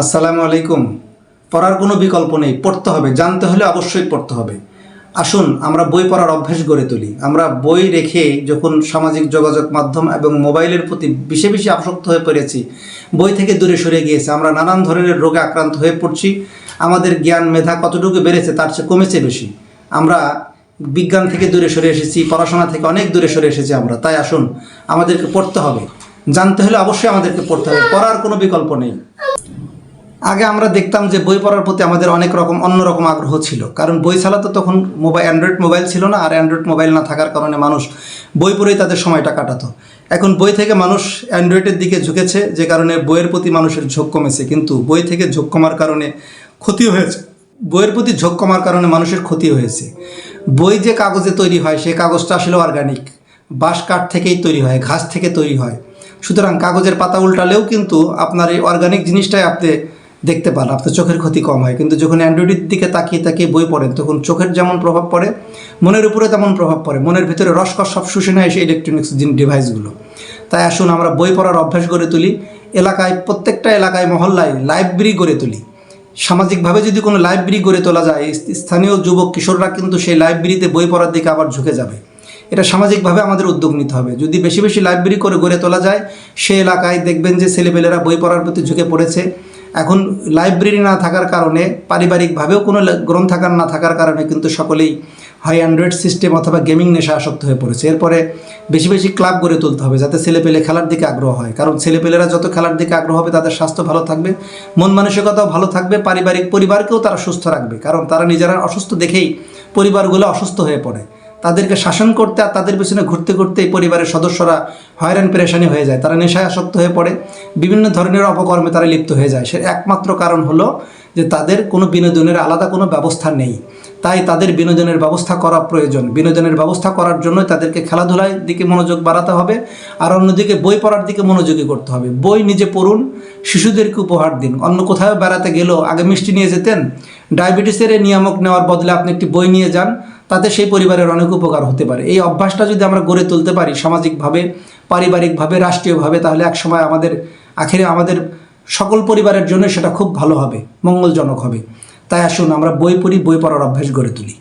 আসসালামু আলাইকুম। পড়ার কোনো বিকল্প নেই, পড়তে হবে, জানতে হলে অবশ্যই পড়তে হবে। আসুন, আমরা বই পড়ার অভ্যেস গড়ে তুলি। আমরা বই রেখে যখন সামাজিক যোগাযোগ মাধ্যম এবং মোবাইলের প্রতি বেশি বেশি আসক্ত হয়ে পড়েছি, বই থেকে দূরে সরে গিয়েছে। আমরা নানান ধরনের রোগে আক্রান্ত হয়ে পড়ছি। আমাদের জ্ঞান, মেধা কতটুকু বেড়েছে তার চেয়ে কমেছে বেশি। আমরা বিজ্ঞান থেকে দূরে সরে এসেছি, পড়াশোনা থেকে অনেক দূরে সরে এসেছি আমরা। তাই আসুন, আমাদেরকে পড়তে হবে। জানতে হলে অবশ্যই আমাদেরকে পড়তে হবে। পড়ার কোনো বিকল্প নেই। আগে আমরা দেখতাম যে বই পড়ার প্রতি আমাদের অনেক রকম অন্যরকম আগ্রহ ছিল। কারণ বই ছাড়া তো তখন মোবাইল অ্যান্ড্রয়েড মোবাইল ছিল না, আর অ্যান্ড্রয়েড মোবাইল না থাকার কারণে মানুষ বই পড়েই তাদের সময়টা কাটাতো। এখন বই থেকে মানুষ অ্যান্ড্রয়েডের দিকে ঝুঁকেছে, যে কারণে বইয়ের প্রতি মানুষের ঝোঁক কমেছে। কিন্তু বই থেকে ঝোঁক কমার কারণে ক্ষতি হয়েছে। বইয়ের প্রতি ঝোঁক কমার কারণে মানুষের ক্ষতি হয়েছে। বই যে কাগজে তৈরি হয় সেই কাগজটা আসলে অর্গানিক বাঁশ কাঠ থেকেই তৈরি হয়, ঘাস থেকে তৈরি হয়। সুতরাং কাগজের পাতা উল্টালেও কিন্তু আপনার এই অর্গানিক জিনিসটাই আপনি দেখতে পান, আপনার চোখের ক্ষতি কম হয়। কিন্তু যখন অ্যান্ড্রয়েডের দিকে তাকিয়ে তাকিয়ে বই পড়েন, তখন চোখের যেমন প্রভাব পড়ে, মনের উপরে তেমন প্রভাব পড়ে। মনের ভিতরে রসকস সব শুষে নেয় সেই ইলেকট্রনিক্স ডিভাইসগুলো তাই আসুন আমরা বই পড়ার অভ্যাস গড়ে তুলি, এলাকায়, প্রত্যেকটা এলাকায়, মহল্লায় লাইব্রেরি গড়ে তুলি। সামাজিকভাবে যদি কোনো লাইব্রেরি গড়ে তোলা যায় স্থানীয় যুবক, কিশোররা কিন্তু সেই লাইব্রেরিতে বই পড়ার দিকে আবার ঝুঁকে যাবে। এটা সামাজিকভাবে আমাদের উদ্যোগ নিতে হবে। যদি বেশি বেশি লাইব্রেরি করে গড়ে তোলা যায়, সে এলাকায় দেখবেন যে ছেলেপেলেরা বই পড়ার প্রতি ঝুঁকে পড়েছে। এখন লাইব্রেরি না থাকার কারণে পারিবারিকভাবেও কোনো গ্রন্থাগার না থাকার কারণে কিন্তু সকলেই হাই অ্যান্ড্রয়েড সিস্টেম অথবা গেমিং নেশা আসক্ত হয়ে পড়েছে। এরপরে বেশি বেশি ক্লাব গড়ে তুলতে হবে যাতে ছেলেপেলে খেলার দিকে আগ্রহ হয়। কারণ ছেলেপেলেরা যত খেলার দিকে আগ্রহ হবে তাদের স্বাস্থ্য ভালো থাকবে, মন মানসিকতাও ভালো থাকবে, পারিবারিক পরিবারকেও তারা সুস্থ রাখবে। কারণ তারা নিজেরা অসুস্থ দেখেই পরিবারগুলো অসুস্থ হয়ে পড়ে। তাদেরকে শাসন করতে আর তাদের পেছনে ঘুরতে ঘুরতে এই পরিবারের সদস্যরা হয়রান, পেরেশানি হয়ে যায়। তারা নেশায় আসক্ত হয়ে পড়ে। বিভিন্ন ধরনের অপকর্মে তারা লিপ্ত হয়ে যায়। সে একমাত্র কারণ হলো যে তাদের কোনো বিনোদনের আলাদা কোনো ব্যবস্থা নেই। তাই তাদের বিনোদনের ব্যবস্থা করা প্রয়োজন। বিনোদনের ব্যবস্থা করার জন্য তাদেরকে খেলাধুলার দিকে মনোযোগ বাড়াতে হবে আর অন্যদিকে বই পড়ার দিকে মনোযোগী করতে হবে। বই নিজে পড়ুন, শিশুদেরকে উপহার দিন। অন্য কোথাও বেড়াতে গেলেও আগে মিষ্টি নিয়ে যেতেন। ডায়াবেটিসের নিয়ামক নেওয়ার বদলে আপনি একটি বই নিয়ে যান। তাতে সেই পরিবারের অনেক উপকার হতে পারে। এই অভ্যাসটা যদি আমরা গড়ে তুলতে পারি সামাজিকভাবে, পারিবারিকভাবে, রাষ্ট্রীয়ভাবে, তাহলে একসময় আমাদের আখেরে আমাদের সকল পরিবারের জন্য সেটা খুব ভালো হবে, মঙ্গলজনক হবে। তাই আসুন আমরা বই পড়ি, বই পড়ার অভ্যাস গড়ে তুলি।